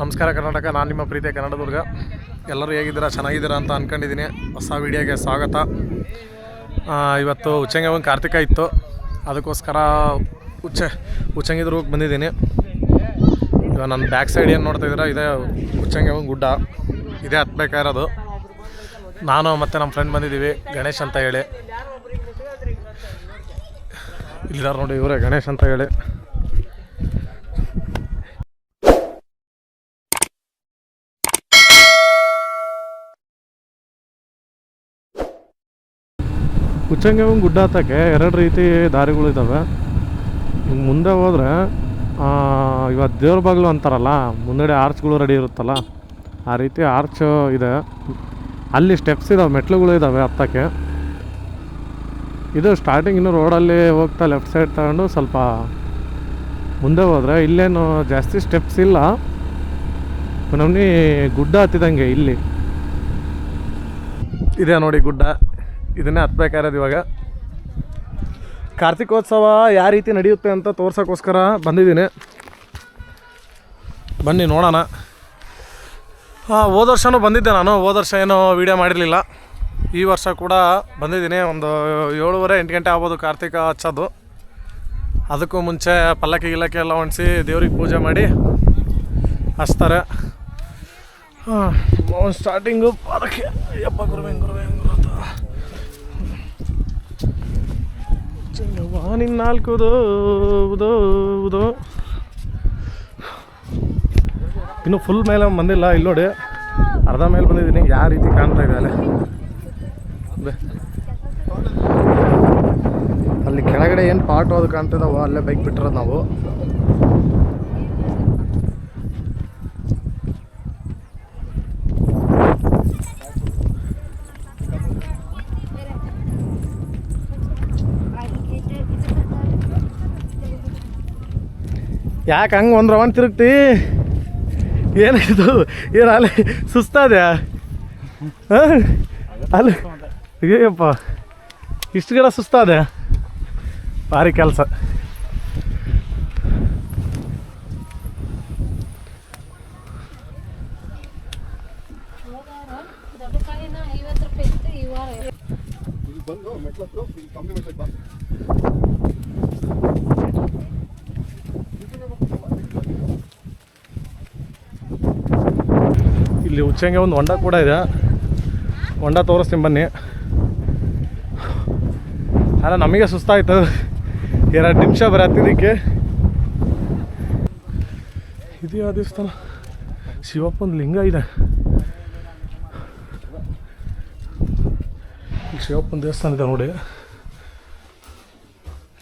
ನಮಸ್ಕಾರ ಕರ್ನಾಟಕ, ನಾನು ನಿಮ್ಮ ಪ್ರೀತಿಯ ಕನ್ನಡದುರ್ಗ. ಎಲ್ಲರೂ ಹೇಗಿದ್ದೀರಾ? ಚೆನ್ನಾಗಿದ್ದೀರಾ ಅಂತ ಅಂದ್ಕೊಂಡಿದ್ದೀನಿ ಹೊಸ ವೀಡಿಯೋಗೆ ಸ್ವಾಗತ. ಇವತ್ತು ಉಚ್ಚಂಗವನ್ ಕಾರ್ತಿಕ ಇತ್ತು. ಅದಕ್ಕೋಸ್ಕರ ಉಚ್ಚ ಉಚ್ಚಂಗಿದುರ್ಗಕ್ಕೆ ಬಂದಿದ್ದೀನಿ. ಇವಾಗ ನನ್ನ ಬ್ಯಾಕ್ ಸೈಡ್ ಏನು ನೋಡ್ತಾ ಇದ್ದೀರಾ? ಇದೇ ಉಚ್ಚಂಗವನ್ ಗುಡ್ಡ. ಇದೇ ಹತ್ಬೇಕಾಗಿರೋದು ನಾನು ಮತ್ತು ನಮ್ಮ ಫ್ರೆಂಡ್ ಬಂದಿದ್ದೀವಿ, ಗಣೇಶ್ ಅಂತ ಹೇಳಿ. ಇಲ್ಲಿದ್ದಾರೆ ನೋಡಿ ಇವರೇ ಗಣೇಶ್ ಅಂತ ಹೇಳಿ. ಉಚ್ಚಂಗವನ್ ಗುಡ್ಡ ಹತ್ತಕ್ಕೆ ಎರಡು ರೀತಿ ದಾರಿಗಳು ಇದ್ದಾವೆ ಹಿಂಗೆ ಮುಂದೆ ಹೋದ್ರೆ ಇವತ್ತು ದೇವ್ರ ಬಾಗಿಲು ಅಂತಾರಲ್ಲ ಮುಂದಡೆ ಆರ್ಚ್ಗಳು ರೆಡಿ ಇರುತ್ತಲ್ಲ, ಆ ರೀತಿ ಆರ್ಚ್ ಇದೆ. ಅಲ್ಲಿ ಸ್ಟೆಪ್ಸ್ ಇದಾವೆ, ಮೆಟ್ಲುಗಳು ಇದ್ದಾವೆ ಹತ್ತಕ್ಕೆ. ಇದು ಸ್ಟಾರ್ಟಿಂಗ್ ಇನ್ನು ರೋಡಲ್ಲಿ ಹೋಗ್ತಾ ಲೆಫ್ಟ್ ಸೈಡ್ ತಗೊಂಡು ಸ್ವಲ್ಪ ಮುಂದೆ ಹೋದ್ರೆ ಇಲ್ಲೇನು ಜಾಸ್ತಿ ಸ್ಟೆಪ್ಸ್ ಇಲ್ಲ. ನಮ್ಮನಿ ಗುಡ್ಡ ಹತ್ತಿದಂಗೆ ಇಲ್ಲಿ. ಇದೆ ನೋಡಿ ಗುಡ್ಡ. ಇದನ್ನೇ ಹತ್ಬೇಕಾಗಿರೋದು ಇವಾಗ. ಕಾರ್ತಿಕೋತ್ಸವ ಯಾವ ರೀತಿ ನಡೆಯುತ್ತೆ ಅಂತ ತೋರ್ಸೋಕ್ಕೋಸ್ಕರ ಬಂದಿದ್ದೀನಿ. ಬನ್ನಿ ನೋಡೋಣ. ಹಾಂ ಹೋದ ವರ್ಷನೂ ಬಂದಿದ್ದೆ ನಾನು. ಹೋದ ವರ್ಷ ಏನೂ ವೀಡಿಯೋ ಮಾಡಿರಲಿಲ್ಲ. ಈ ವರ್ಷ ಕೂಡ ಬಂದಿದ್ದೀನಿ. ಒಂದು ಏಳುವರೆ, ಎಂಟು ಗಂಟೆ ಆಗ್ಬೋದು ಕಾರ್ತಿಕ ಹಚ್ಚೋದು. ಅದಕ್ಕೂ ಮುಂಚೆ ಪಲ್ಲಕ್ಕಿ ಗಿಲ್ಲಕ್ಕೆ ಎಲ್ಲ ಒಣಸಿ ದೇವ್ರಿಗೆ ಪೂಜೆ ಮಾಡಿ ಹಚ್ತಾರೆ. ಹಾಂ ಸ್ಟಾರ್ಟಿಂಗು ಅದಕ್ಕೆ ಯಪ್ಪ ಗುರುವೆ ಗುರುವೆ. ವಾನಿನ್ ನಾಲ್ಕು ಉದೋ ಉದೋ. ಉದೋ ಇನ್ನು ಫುಲ್ ಮೇಲೆ ಬಂದಿಲ್ಲ, ಇಲ್ಲಿ ನೋಡಿ. ಅರ್ಧ ಮೇಲೆ ಬಂದಿದ್ದೀನಿ, ಯಾವ ರೀತಿ ಕಾಣ್ತಾ ಇದೆ ಅಲ್ಲಿ? ಅಲ್ಲಿ ಕೆಳಗಡೆ ಏನು ಪಾಟು ಅದು ಕಾಣ್ತಿದಾವೋ, ಅಲ್ಲೇ ಬೈಕ್ ಬಿಟ್ಟಿರೋದು ನಾವು. ಯಾಕೆ ಹಂಗೆ ಒಂದು ರವನ್ ತಿರುಗ್ತಿ? ಏನಾಯ್ತು ಏನು ಅಲ್ಲಿ ಸುಸ್ತಾದ್ಯಾ ಅಲ್ಲಿ? ಅಯ್ಯಪ್ಪ ಇಷ್ಟು ಗಿಡ ಸುಸ್ತಾದೆ ಭಾರಿ ಕೆಲಸ. ಉಚ್ಚಂಗೆ ಒಂದು ಹೊಂಡ ಕೂಡ ಇದೆ. ಹೊಂಡ ತೋರಿಸ್ತೀನಿ ಬನ್ನಿ. ಅಲ್ಲ, ನಮಗೆ ಸುಸ್ತಾಯ್ತು. ಎರಡು ನಿಮಿಷ ಬರೀ ಹತ್ತಿದ್ದಕ್ಕೆ ಇದು ಯಾವ ದೇವಸ್ಥಾನ ಶಿವಪ್ಪನ ಲಿಂಗ ಇದೆ. ಶಿವಪ್ಪನ ದೇವಸ್ಥಾನ ಇದೆ ನೋಡಿ.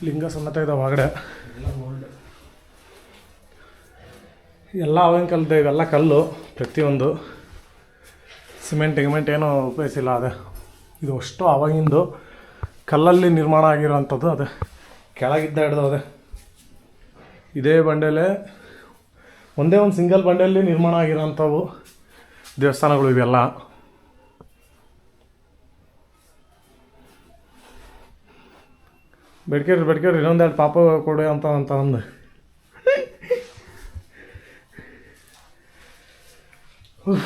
ಲಿಂಗ ಸಮೇತ ಇದೆ ಒಳಗಡೆ. ಎಲ್ಲ ಅವಿನ ಕಾಲದ ಇವೆಲ್ಲ ಕಲ್ಲು ಪ್ರತಿಯೊಂದು. ಸಿಮೆಂಟ್, ಗಿಮೆಂಟ್ ಏನೂ ಉಪಯೋಗಿಸಿಲ್ಲ, ಅದೇ. ಇದು ಅಷ್ಟು ಅವಾಗಿಂದು ಕಲ್ಲಲ್ಲಿ ನಿರ್ಮಾಣ ಆಗಿರೋವಂಥದ್ದು ಅದೇ. ಕೆಳಗಿದ್ದ ಹಿಡ್ದು, ಅದೇ. ಇದೇ ಬಂಡೆಲೆ, ಒಂದೇ ಒಂದು ಸಿಂಗಲ್ ಬಂಡೆಯಲ್ಲಿ ನಿರ್ಮಾಣ ಆಗಿರೋಂಥವು ದೇವಸ್ಥಾನಗಳು ಇವೆಲ್ಲ. ಬೆಡ್ಕೇರಿ ಬೆಡ್ಕೇರಿ, ಇನ್ನೊಂದೆರಡು ಪಾಪ ಕೊಡಿ ಅಂತ ಅಂತ ಅಂದು ಹ್ಞೂ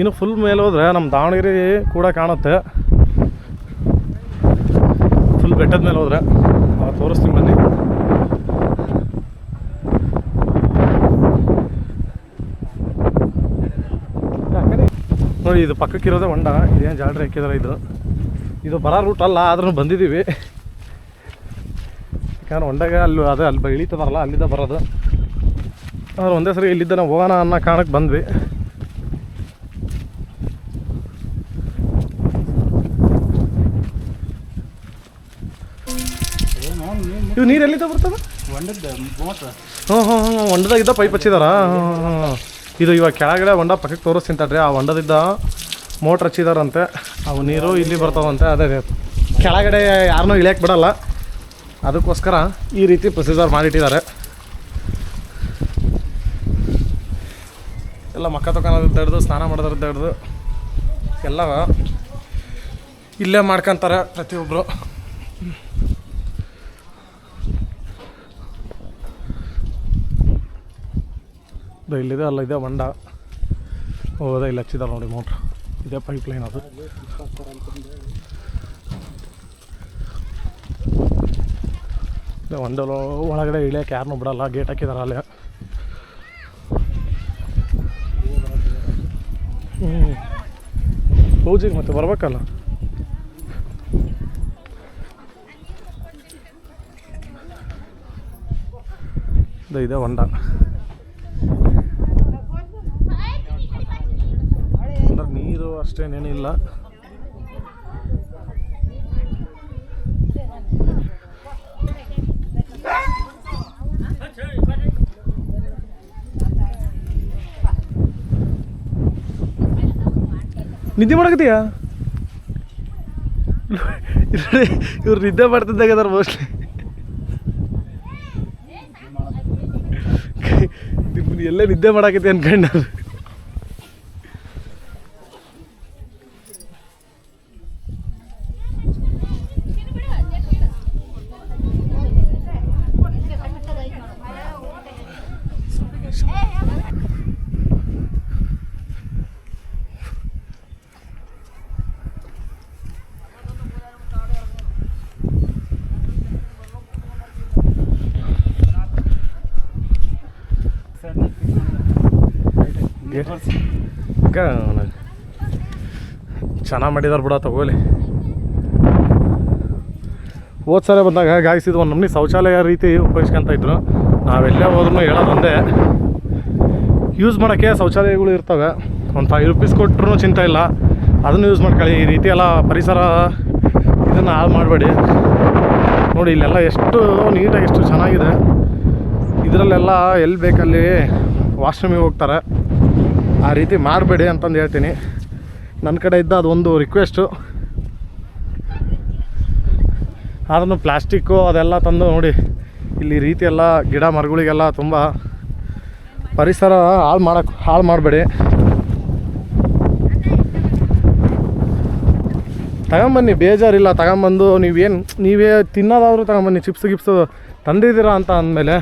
ಇನ್ನು ಫುಲ್ ಮೇಲೆ ಹೋದ್ರೆ ನಮ್ಮ ದಾವಣಗೆರೆ ಕೂಡ ಕಾಣುತ್ತೆ. ಫುಲ್ ಬೆಟ್ಟದ ಮೇಲೆ ಹೋದ್ರೆ. ತೋರಿಸ್ತೀನಿ ಬನ್ನಿ. ನೋಡಿ, ಇದು ಪಕ್ಕಕ್ಕಿರೋದೇ ಹೊಂಡ. ಇದೇನು ಜಾಲ್ರಿ ಹಾಕಿದಾರೆ ಇದು ಇದು ಬರ ರೂಟ್ ಅಲ್ಲ, ಆದ್ರೂ ಬಂದಿದ್ದೀವಿ ಯಾಕಂದ್ರೆ ಹೊಂಡಾಗ ಅಲ್ಲಿ, ಅದೇ ಅಲ್ಲಿ ಬ- ಇಳಿತದಾರಲ್ಲ ಅಲ್ಲಿಂದ ಬರೋದು. ಆದ್ರೆ ಒಂದೇ ಸರಿ ಇಲ್ಲಿದ್ದ ನಾವು ಹೋಗೋಣ ಅನ್ನೋ ಕಾರಣಕ್ಕೆ ಬಂದ್ವಿ. ಇವು ನೀರು ಎಲ್ಲಿಂದ ಬರ್ತದೆ? ಹೊಂಡದ ಮೋಟ್ರ್ ಹ್ಞೂ ಹ್ಞೂ ಹ್ಞೂ ಹೊಂಡದಾಗಿದ್ದ ಪೈಪ್ ಹಚ್ಚಿದಾರ? ಹ್ಞೂ ಹ್ಞೂ ಹ್ಞೂ ಇದು ಇವಾಗ ಕೆಳಗಡೆ ಹೊಂಡ ಪಕ್ಕಕ್ಕೆ ತೋರಿಸ್ ತಿಂತಾಡ್ರಿ ಆ ಹೊಂಡದಿದ್ದ ಮೋಟ್ರ್ ಹಚ್ಚಿದಾರಂತೆ. ಅವು ನೀರು ಇಲ್ಲಿ ಬರ್ತಾವಂತೆ. ಅದೇ ಅದೇ. ಕೆಳಗಡೆ ಯಾರನ್ನೂ ಇಳಿಯಕ್ಕೆ ಬಿಡಲ್ಲ. ಅದಕ್ಕೋಸ್ಕರ ಈ ರೀತಿ ಪ್ರೊಸೀಜರ್ ಮಾಡಿಟ್ಟಿದ್ದಾರೆ. ಎಲ್ಲ ಮಕ್ಕ ತಗೊಳೋದು ಹಿಡ್ದು ಸ್ನಾನ ಮಾಡೋದ್ರದ್ದು ಹಿಡ್ದು ಎಲ್ಲ ಇಲ್ಲೇ ಮಾಡ್ಕೊಂತಾರೆ ಪ್ರತಿಯೊಬ್ಬರು ಇಲ್ಲಿದೆ, ಅಲ್ಲ, ಇದೆ ಹೊಂಡ ಹೋದ ಇಲ್ಲಿ ಹಚ್ಚಿದಾರೆ ನೋಡಿ ಮೋಟ್ರ್ ಇದೇ ಪೈಪ್ ಲೈನ್ ಅದು ಹೊಂಡ ಒಳಗಡೆ ಇಳಿಯೋಕೆ ಯಾರನ್ನೂ ಬಿಡಲ್ಲ ಗೇಟ್ ಹಾಕಿದಾರೆ ಅಲ್ಲೇ. ಪೂಜೆಗೆ ಮತ್ತೆ ಬರ್ಬೇಕಲ್ಲ? ಇದೆ ಹೊಂಡ ಅಂದ್ರೆ ನೀರು ಅಷ್ಟೇನೇನಿಲ್ಲ. ನಿದ್ದೆ ಮಾಡಕತ್ತೀಯಾ? ಇವ್ರು ನಿದ್ದೆ ಮಾಡ್ತಿದ್ದಾಗ ಅದಾರ ಮೋಸ್ಟ್ಲಿ ಎಲ್ಲೇ ನಿದ್ದೆ ಮಾಡಾಕತ್ತಿ ಅನ್ಕೊಂಡ ಚೆನ್ನಾಗಿ ಮಾಡಿದಾರೆ ಬಿಡ ತಗೋಲಿ ಹೋದ ಸಲ ಬಂದಾಗ ಗಾಯಿಸಿದ್ವು ಒಂದು ನಮ್ನಿ ಶೌಚಾಲಯ ರೀತಿ ಉಪಯೋಗಿಸ್ಕೊಂತ ಇದ್ರು. ನಾವೆಲ್ಲೇ ಹೋದ್ರೂ ಹೇಳೋದೊಂದೇ ಯೂಸ್ ಮಾಡೋಕ್ಕೆ ಶೌಚಾಲಯಗಳು ಇರ್ತವೆ. ಒಂದು ಫೈವ್ ರುಪೀಸ್ ಕೊಟ್ಟರು ಚಿಂತೆ ಇಲ್ಲ. ಅದನ್ನು ಯೂಸ್ ಮಾಡ್ಕೊಳ್ಳಿ. ಈ ರೀತಿ ಎಲ್ಲ ಪರಿಸರ ಇದನ್ನು ಹಾಳು ಮಾಡಬೇಡಿ. ನೋಡಿ, ಇಲ್ಲೆಲ್ಲ ಎಷ್ಟು ನೀಟಾಗಿ ಎಷ್ಟು ಚೆನ್ನಾಗಿದೆ. ಇದರಲ್ಲೆಲ್ಲ ಎಲ್ಲಿ ಬೇಕಲ್ಲಿ ವಾಶ್ರೂಮಿಗೆ ಹೋಗ್ತಾರೆ. ಆ ರೀತಿ ಮಾಡಬೇಡಿ ಅಂತಂದು ಹೇಳ್ತೀನಿ. ನನ್ನ ಕಡೆ ಇದ್ದ ಅದೊಂದು ರಿಕ್ವೆಸ್ಟು ಅದನ್ನು ಪ್ಲಾಸ್ಟಿಕ್ಕು ಅದೆಲ್ಲ ತಂದು ನೋಡಿ. ಇಲ್ಲಿ ರೀತಿಯೆಲ್ಲ ಗಿಡ ಮರಗಳಿಗೆಲ್ಲ ತುಂಬ ಪರಿಸರ ಹಾಳು ಮಾಡಕ್ಕೆ ಹಾಳು ಮಾಡಬೇಡಿ. ತಗೊಂಬನ್ನಿ, ಬೇಜಾರಿಲ್ಲ. ತಗೊಂಬಂದು ನೀವೇನು, ನೀವೇ ತಿನ್ನೋದಾದರೂ ತಗೊಂಬನ್ನಿ. ಚಿಪ್ಸ್ ಗಿಪ್ಸು ತಂದಿದ್ದೀರಾ ಅಂತ ಅಂದಮೇಲೆ.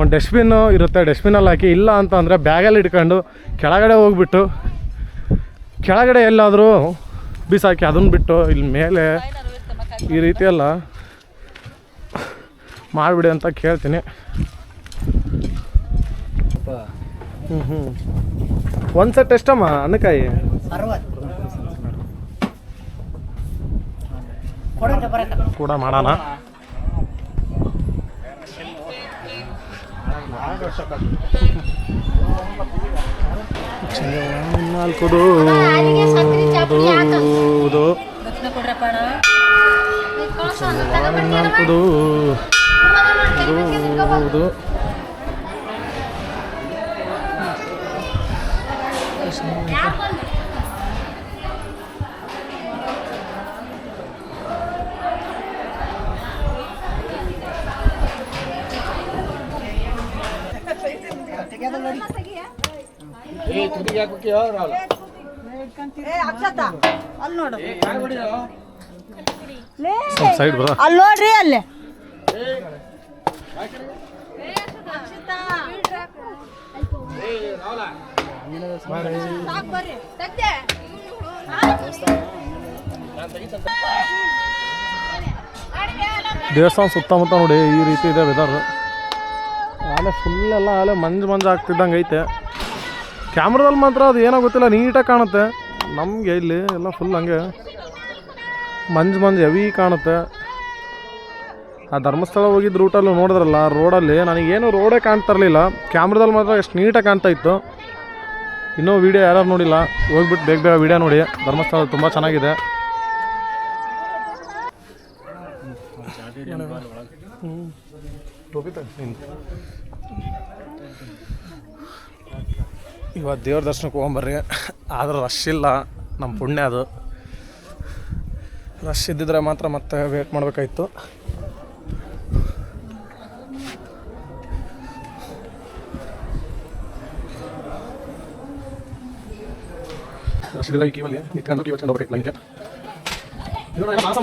ಒಂದು ಡಸ್ಟ್ಬಿನ್ನು ಇರುತ್ತೆ ಡಸ್ಟ್ಬಿನಲ್ಲಿ ಹಾಕಿ ಇಲ್ಲ ಅಂತ ಅಂದರೆ ಬ್ಯಾಗಲ್ಲಿ ಇಟ್ಕೊಂಡು ಕೆಳಗಡೆ ಹೋಗ್ಬಿಟ್ಟು ಕೆಳಗಡೆ ಎಲ್ಲಾದರೂ ಬಿಸಾಕಿ ಅದನ್ನು ಬಿಟ್ಟು ಇಲ್ಲಿ ಮೇಲೆ ಈ ರೀತಿ ಎಲ್ಲ ಮಾಡಿಬಿಡಿ ಅಂತ ಕೇಳ್ತೀನಿ. ಹ್ಞೂ ಹ್ಞೂ ಒಂದು ಸೆಟ್ ಎಷ್ಟಮ್ಮ ಅನ್ನಕಾಯಿ? ಕೂಡ ಮಾಡೋಣ. ನಾಲ್ಕುದು ದಕ್ಷಿಣ ಅಲ್ಲಿ ನೋಡು. ಸೈಡ್ ಬರ ಅಲ್ಲಿ ನೋಡ್ರಿ ಅಲ್ಲಿ. ದೇವಸ್ಥಾನ ಸುತ್ತಮುತ್ತ ನೋಡಿ ಈ ರೀತಿ ಇದೆ ವೆದರ್ ಆಲೆ ಫುಲ್ ಎಲ್ಲ ಆಲೆ ಮಂಜು ಮಂಜು ಆಗ್ತಿದ್ದಂಗೆ ಐತೆ ಕ್ಯಾಮ್ರಾದಲ್ಲಿ ಮಾತ್ರ ಅದು ಏನೋ ಗೊತ್ತಿಲ್ಲ ನೀಟಾಗಿ ಕಾಣುತ್ತೆ. ನಮಗೆ ಇಲ್ಲಿ ಎಲ್ಲ ಫುಲ್ ಹಂಗೆ ಮಂಜು ಮಂಜು ಹೆವಿ ಕಾಣುತ್ತೆ. ಆ ಧರ್ಮಸ್ಥಳ ಹೋಗಿದ್ದ ರೂಟಲ್ಲೂ ನೋಡಿದ್ರಲ್ಲ ರೋಡಲ್ಲಿ ನನಗೇನು ರೋಡೇ ಕಾಣ್ತಾ ಇರಲಿಲ್ಲ. ಕ್ಯಾಮ್ರಾದಲ್ಲಿ ಮಾತ್ರ ಎಷ್ಟು ನೀಟಾಗಿ ಕಾಣ್ತಾ ಇತ್ತು. ಇನ್ನೂ ವೀಡಿಯೋ ಯಾರು ನೋಡಿಲ್ಲ ಹೋಗ್ಬಿಟ್ಟು ಬೇಗ ಬೇಗ ವೀಡಿಯೋ ನೋಡಿ. ಧರ್ಮಸ್ಥಳ ತುಂಬ ಚೆನ್ನಾಗಿದೆ. ಇವತ್ತು ದೇವ್ರ ದರ್ಶನಕ್ಕೆ ಹೋಗ್ಬರ್ರಿ. ಆದ್ರೆ ರಶ್ ಇಲ್ಲ. ನಮ್ಮ ಪುಣ್ಯ ಅದು. ರಶ್ ಇದ್ದಿದ್ರೆ ಮಾತ್ರ ಮತ್ತೆ ವೇಟ್ ಮಾಡಬೇಕಾಯ್ತು. ರಶ್ ಇದ್ದಿದ್ರೆ ಈ ಕ್ಯೂವಲ್ಲಿ ನಿಂತ್ಕೊಂಡು ಮಾಸ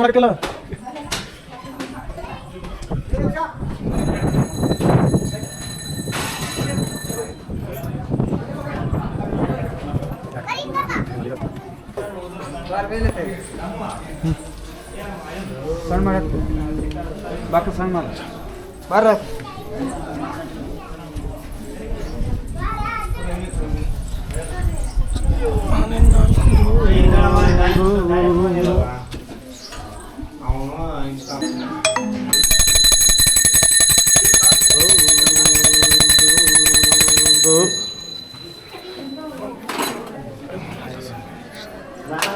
ಸಣ್ಣ ಮಾಡಕ್ಕೆ ಬಾಕ ಸಣ್ಣ ಮಾಡ ಬಾರ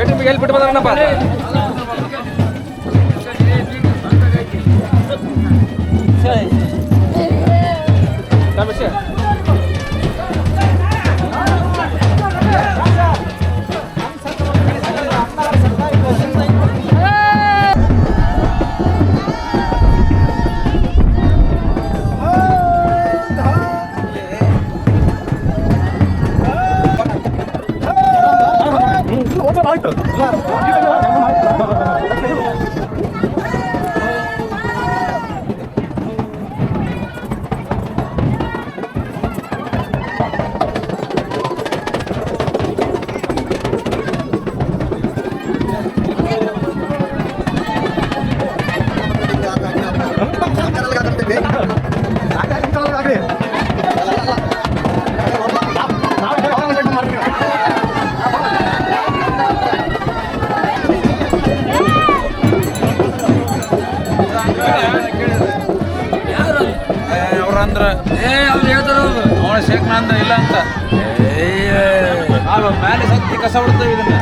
எட்டு கேள்விப்பட்டு பார்த்தா சரி ரமேஷ் Var. ಅವ್ರು ಹೇಳ್ತಾರ ಅವನ ಶೇಖನ ಅಂದ್ರೆ ಇಲ್ಲ ಅಂತ ಮ್ಯಾಲೆ ಶಕ್ತಿ ಸತ್ತಿ ಕಸ ಬಿಡ್ತೇವೆ ಇದನ್ನ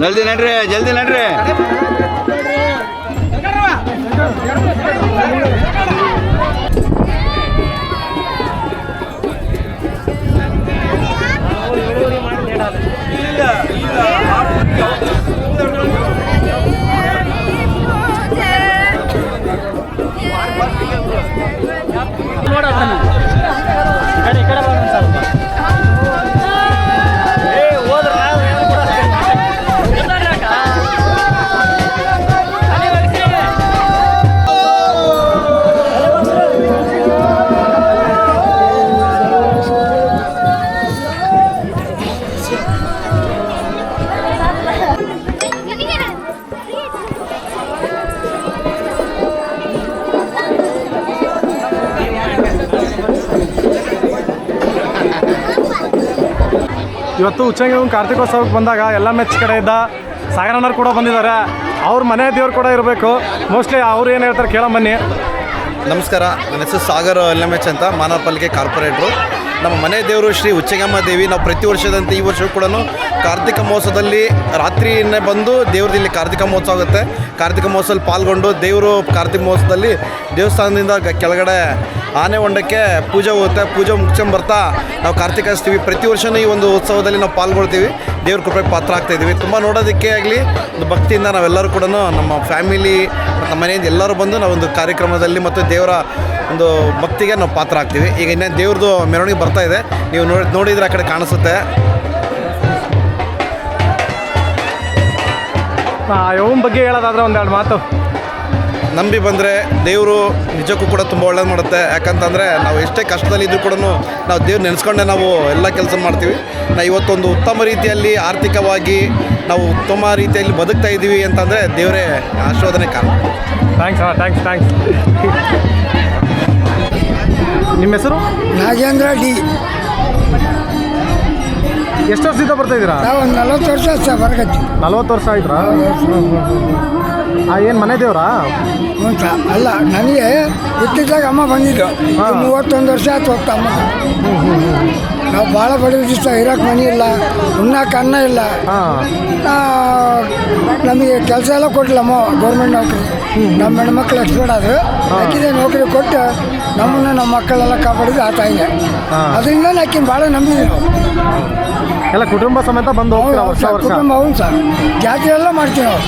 ಜಲ್ದಿ ನಡ್ರಿ ಜಲ್ದಿ ನಡ್ರಿ. ったのか。ಇವತ್ತು ಉಚ್ಚಂಗಿ ಕಾರ್ತಿಕೋತ್ಸವಕ್ಕೆ ಬಂದಾಗ ಎಲ್ಲ ಮೆಚ್ ಕಡೆಯಿಂದ ಸಾಗರಣ್ಣರು ಕೂಡ ಬಂದಿದ್ದಾರೆ. ಅವ್ರ ಮನೆ ದೇವ್ರು ಕೂಡ ಇರಬೇಕು. ಮೋಸ್ಟ್ಲಿ ಅವ್ರು ಏನು ಹೇಳ್ತಾರೆ ಕೇಳೋ ಬನ್ನಿ. ನಮಸ್ಕಾರ. ನನ್ನ ಹೆಸರು ಸಾಗರ್ ಎಲ್ ಎಂ ಎಚ್ ಅಂತ, ಮಾನವ ಪಾಲಿಕೆ ಕಾರ್ಪೊರೇಟ್ರು. ನಮ್ಮ ಮನೆ ದೇವರು ಶ್ರೀ ಉಚ್ಚಗಮ್ಮ ದೇವಿ, ನಾವು ಪ್ರತಿ ವರ್ಷದಂತೆ ಈ ವರ್ಷವೂ ಕೂಡ ಕಾರ್ತಿಕ ಮಹೋತ್ಸವದಲ್ಲಿ ರಾತ್ರಿಯನ್ನೇ ಬಂದು ದೇವ್ರದ್ದು ಇಲ್ಲಿ ಕಾರ್ತಿಕ ಮಹೋತ್ಸವ ಆಗುತ್ತೆ. ಕಾರ್ತಿಕ ಮಹೋತ್ಸವದಲ್ಲಿ ಪಾಲ್ಗೊಂಡು ದೇವರು ಕಾರ್ತಿಕ ಮಹೋತ್ಸವದಲ್ಲಿ ದೇವಸ್ಥಾನದಿಂದ ಕೆಳಗಡೆ ಆನೆ ಹೊಂಡಕ್ಕೆ ಪೂಜೆ ಹೋಗುತ್ತೆ, ಪೂಜೆ ಮುಗಿಸ್ಕೊಂಡ್ ಬರ್ತಾ ನಾವು ಕಾರ್ತಿಕಿಸ್ತೀವಿ ಪ್ರತಿ ವರ್ಷವೂ ಈ ಒಂದು ಉತ್ಸವದಲ್ಲಿ ನಾವು ಪಾಲ್ಗೊಳ್ತೀವಿ. ದೇವ್ರ ಕೃಪೆಗೆ ಪಾತ್ರ ಆಗ್ತಾ ಇದ್ದೀವಿ. ತುಂಬ ನೋಡೋದಕ್ಕೆ ಆಗಲಿ, ಒಂದು ಭಕ್ತಿಯಿಂದ ನಾವೆಲ್ಲರೂ ಕೂಡ ನಮ್ಮ ಫ್ಯಾಮಿಲಿ ಮತ್ತು ನಮ್ಮ ಮನೆಯಿಂದ ಎಲ್ಲರೂ ಬಂದು ನಾವು ಒಂದು ಕಾರ್ಯಕ್ರಮದಲ್ಲಿ ಮತ್ತು ದೇವರ ಒಂದು ಭಕ್ತಿಗೆ ನಾವು ಪಾತ್ರ ಆಗ್ತೀವಿ. ಈಗ ಇನ್ನೇ ದೇವ್ರದ್ದು ಮೆರವಣಿಗೆ ಬರ್ತಾ ಇದೆ. ನೀವು ನೋಡಿ, ನೋಡಿದರೆ ಆ ಕಡೆ ಕಾಣಿಸುತ್ತೆ. ಇವನ್ ಬಗ್ಗೆ ಹೇಳೋದಾದ್ರೆ ಒಂದೆರಡು ಮಾತು. ನಂಬಿ ಬಂದರೆ ದೇವರು ನಿಜಕ್ಕೂ ಕೂಡ ತುಂಬ ಒಳ್ಳೇದು ಮಾಡುತ್ತೆ. ಯಾಕಂತಂದರೆ ನಾವು ಎಷ್ಟೇ ಕಷ್ಟದಲ್ಲಿದ್ದರೂ ಕೂಡ ನಾವು ದೇವ್ರು ನೆನೆಸ್ಕೊಂಡೇ ನಾವು ಎಲ್ಲ ಕೆಲಸ ಮಾಡ್ತೀವಿ. ನಾವು ಇವತ್ತೊಂದು ಉತ್ತಮ ರೀತಿಯಲ್ಲಿ ಆರ್ಥಿಕವಾಗಿ ನಾವು ಉತ್ತಮ ರೀತಿಯಲ್ಲಿ ಬದುಕ್ತಾ ಇದ್ದೀವಿ ಅಂತಂದರೆ ದೇವರೇ ಆಶೀರ್ವಾದನೆ ಕಾರಣ. ಥ್ಯಾಂಕ್ಸ್ ಹಾಂ ಥ್ಯಾಂಕ್ಸ್ ಥ್ಯಾಂಕ್ಸ್ ನಿಮ್ಮ ಹೆಸರು? ನಾಗೇಂದ್ರ ಡಿ. ಎಷ್ಟು ವರ್ಷದಿಂದ ಬರ್ತಾ ಇದ್ದೀರಾ? ನಾವು ಒಂದು ನಲವತ್ತು ವರ್ಷ ನಲ್ವತ್ತು ವರ್ಷ ಆಯ್ತಾ? ಏನು ಮನೆ ದೇವರಾ? ಅಲ್ಲ ನನಗೆ ಇತ್ತಿದ್ದಾಗ ಅಮ್ಮ ಬಂದಿದ್ದು. ಮೂವತ್ತೊಂದು ವರ್ಷ ಆಯ್ತು ಹೋಗ್ತಾ ಅಮ್ಮ. ನಾವು ಭಾಳ ಸರ್ ಇರೋಕೆ ಮನೆ ಇಲ್ಲ ಉಣ್ಣಕ್ಕೆ ಅನ್ನ ಇಲ್ಲ. ನಮಗೆ ಕೆಲಸ ಎಲ್ಲ ಕೊಡ್ಲಮ್ಮ ಗೌರ್ಮೆಂಟ್ ನೌಕರಿ. ನಮ್ಮ ಹೆಣ್ಮಕ್ಳು ಎಕ್ಸ್ಪರ್ಟ್ ಆದರು. ಆಕಿದೆ ನೌಕರಿ ಕೊಟ್ಟು ನಮ್ಮನ್ನು ನಮ್ಮ ಮಕ್ಕಳೆಲ್ಲ ಕಾಪಾಡಿದ್ದು ಆ ತಾಯಿಗೆ. ಅದರಿಂದ ಆಕಿನ ಭಾಳ ನಂಬಿದ್ದೀವಿ ನಾವು. ಎಲ್ಲ ಕುಟುಂಬ ಸಮೇತ ಬಂದು ಹೋಗ್ತೀರಾ ವರ್ಷ ವರ್ಷ? ಕುಟುಂಬ ಹೌದು ಸರ್. ಜಾತ್ರೆ ಎಲ್ಲ ಮಾಡ್ತೀವಿ ನಾವು.